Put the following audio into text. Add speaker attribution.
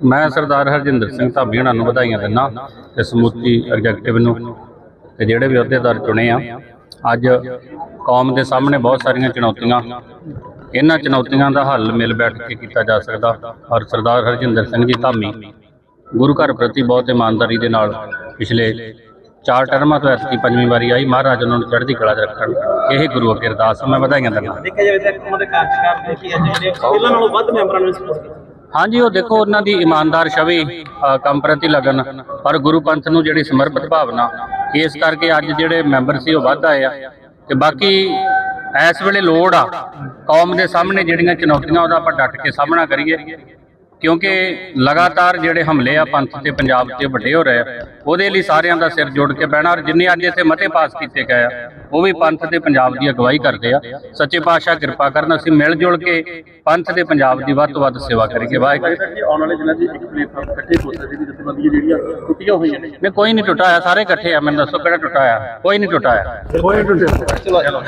Speaker 1: ਮੈਂ ਸਰਦਾਰ ਹਰਜਿੰਦਰ ਸਿੰਘ ਧਾਬੀ ਹੁਣਾਂ ਨੂੰ ਵਧਾਈਆਂ ਦਿੰਦਾ ਤੇ ਸਮੁੱਚੀ ਐਗਜ਼ੈਕਟਿਵ ਨੂੰ ਤੇ ਜਿਹੜੇ ਵੀ ਅਹੁਦੇਦਾਰ ਚੁਣੇ ਆ, ਅੱਜ ਕੌਮ ਦੇ ਸਾਹਮਣੇ ਬਹੁਤ ਸਾਰੀਆਂ ਚੁਣੌਤੀਆਂ, ਇਹਨਾਂ ਚੁਣੌਤੀਆਂ ਦਾ ਹੱਲ ਮਿਲ ਬੈਠ ਕੇ ਕੀਤਾ ਜਾ ਸਕਦਾ ਔਰ ਸਰਦਾਰ ਹਰਜਿੰਦਰ ਸਿੰਘ ਜੀ ਧਾਮੀ ਗੁਰੂ ਘਰ ਪ੍ਰਤੀ ਬਹੁਤ ਇਮਾਨਦਾਰੀ ਦੇ ਨਾਲ ਪਿਛਲੇ ਚਾਰ ਟਰਮਾਂ ਤੋਂ ਐਤਕੀ ਪੰਜਵੀਂ ਵਾਰੀ ਆਈ, ਮਹਾਰਾਜ ਉਹਨਾਂ ਨੂੰ ਚੜ੍ਹਦੀ ਕਲਾ 'ਚ ਰੱਖਣ। ਇਹ ਗੁਰੂ ਅੱਗੇ ਅਰਦਾਸ ਮੈਂ ਵਧਾਈਆਂ ਦਿੰਦਾ।
Speaker 2: ਦੇਖਿਆ ਜਾਵੇ ਤਾਂ ਉਹਨਾਂ ਦੇ ਕਾਰਜਕਾਲ ਦੇ ਕੀ ਹੈ ਜਿਹੜੇ ਪਹਿਲਾਂ ਨਾਲੋਂ ਵੱਧ ਮੈਂਬਰਾਂ ਨੂੰ ਸਪੋਰਟ ਕੀਤਾ।
Speaker 1: ਹਾਂਜੀ ਉਹ ਦੇਖੋ ਉਹਨਾਂ ਦੀ ਇਮਾਨਦਾਰ ਛਵੀ ਅ, ਕੰਮ ਪ੍ਰਤੀ ਲਗਨ ਪਰ ਗੁਰੂ ਪੰਥ ਨੂੰ ਜਿਹੜੀ ਸਮਰਪਿਤ ਭਾਵਨਾ ਇਸ ਕਰਕੇ ਅੱਜ ਜਿਹੜੇ ਮੈਂਬਰ ਸੀ ਉਹ ਵੱਧ ਆਏ ਆ। ਤੇ ਬਾਕੀ ਇਸ ਵੇਲੇ ਲੋੜ ਆ ਕੌਮ ਦੇ ਸਾਹਮਣੇ ਜਿਹੜੀਆਂ ਚੁਣੌਤੀਆਂ ਉਹਦਾ ਆਪਾਂ ਡਟ ਕੇ ਸਾਹਮਣਾ ਕਰੀਏ। ਕਿਉਂਕਿ ਲਗਾਤਾਰ ਜਿਹੜੇ ਹਮਲੇ ਆ ਪੰਥ ਤੇ ਪੰਜਾਬ ਤੇ ਵੱਡੇ ਹੋ ਰਹੇ ਆ ਉਹਦੇ ਲਈ ਸਾਰਿਆਂ ਦਾ ਸਿਰ ਜੋੜ ਕੇ ਬਹਿਣਾ ਔਰ ਜਿੰਨੇ ਅੱਜ ਇੱਥੇ ਮਤੇ ਪਾਸ ਕੀਤੇ ਗਏ ਆ ਉਹ ਵੀ ਪੰਥ ਤੇ ਪੰਜਾਬ ਦੀ ਅਗਵਾਈ ਕਰਦੇ ਆ। ਸੱਚੇ ਪਾਤਸ਼ਾਹ ਕਿਰਪਾ ਕਰਨ ਅਸੀਂ ਮਿਲ ਜੁਲ ਕੇ ਪੰਥ ਤੇ ਪੰਜਾਬ ਦੀ ਵੱਧ ਤੋਂ ਵੱਧ ਸੇਵਾ ਕਰੀਏ। ਵਾਹਿਗੁਰੂ।
Speaker 2: ਆਉਣ ਵਾਲੇ ਦਿਨਾਂ 'ਚ ਇੱਕ ਪਲੇਟਫਾਰਮ ਇਕੱਠੇ ਹੋ ਸਕਦੇ ਜਥੇਬੰਦੀਆਂ ਜਿਹੜੀਆਂ ਟੁੱਟੀਆਂ ਹੋਈਆਂ ਨੇ।
Speaker 1: ਨਹੀਂ ਕੋਈ ਨਹੀਂ ਟੁੱਟਾ ਆ ਸਾਰੇ ਇਕੱਠੇ ਆ ਮੈਨੂੰ ਦੱਸੋ ਕਿਹੜਾ ਟੁੱਟਾ ਆ ਕੋਈ ਨਹੀਂ ਟੁੱਟਾ ਆ
Speaker 2: ਚਲੋ